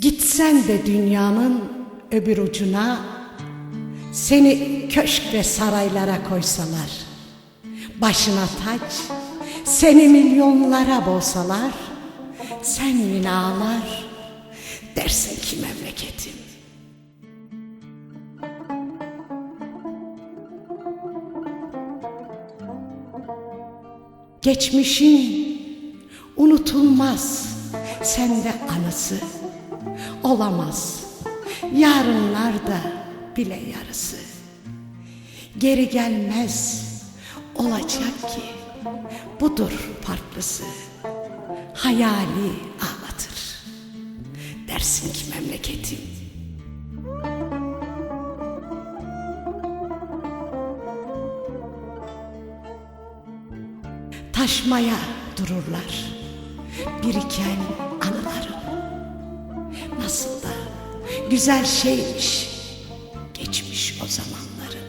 Gitsen de dünyanın öbür ucuna Seni köşk ve saraylara koysalar Başına taç Seni milyonlara boğsalar Sen yine ağlar Dersin ki memleketim. Geçmişin unutulmaz sende anısı olamaz. Yarınlar da bile yarısı. Geri gelmez. Olacak ki budur farklısı. Hayali ağlatır. Dersin ki memleketim. Taşmaya dururlar. Biriken anılarım nasıl da güzel şeymiş geçmiş o zamanların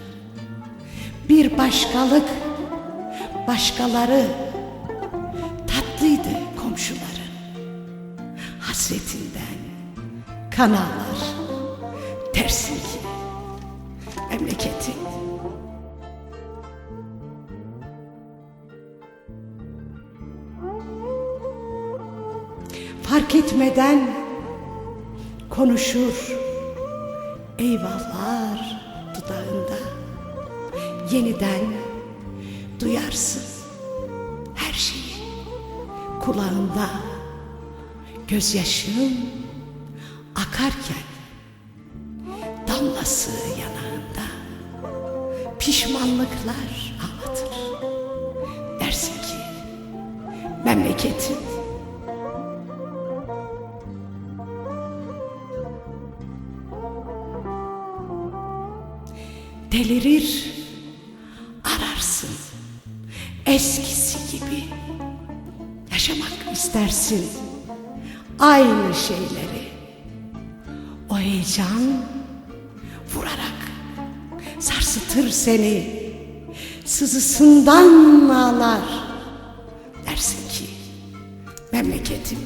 bir başkalık başkaları tatlıydı komşuların hasretinden kan ağlar dersin ki memleketim fark etmeden konuşur. Eyvahlar dudağında. Yeniden duyarsın her şeyi. Kulağında gözyaşın akarken damlası yanağında pişmanlıklar ağlatır dersin ki memleketim delirir ararsın. Eskisi gibi yaşamak istersin. Aynı şeyleri. O heyecan vurarak sarsıtır seni. Sızısından ağlar. Dersin ki memleketim.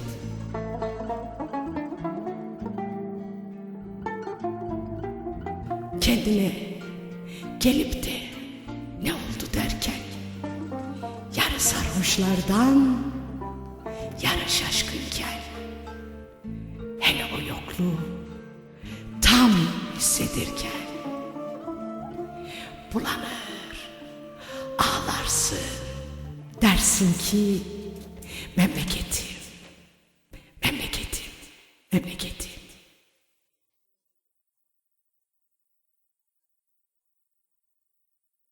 Kendine gelip de ne oldu derken yarı sarhoşlardan yarı şaşkınken hele o yokluğu tam hissedirken bulanır ağlarsın dersin ki memleketim memleketim memleketim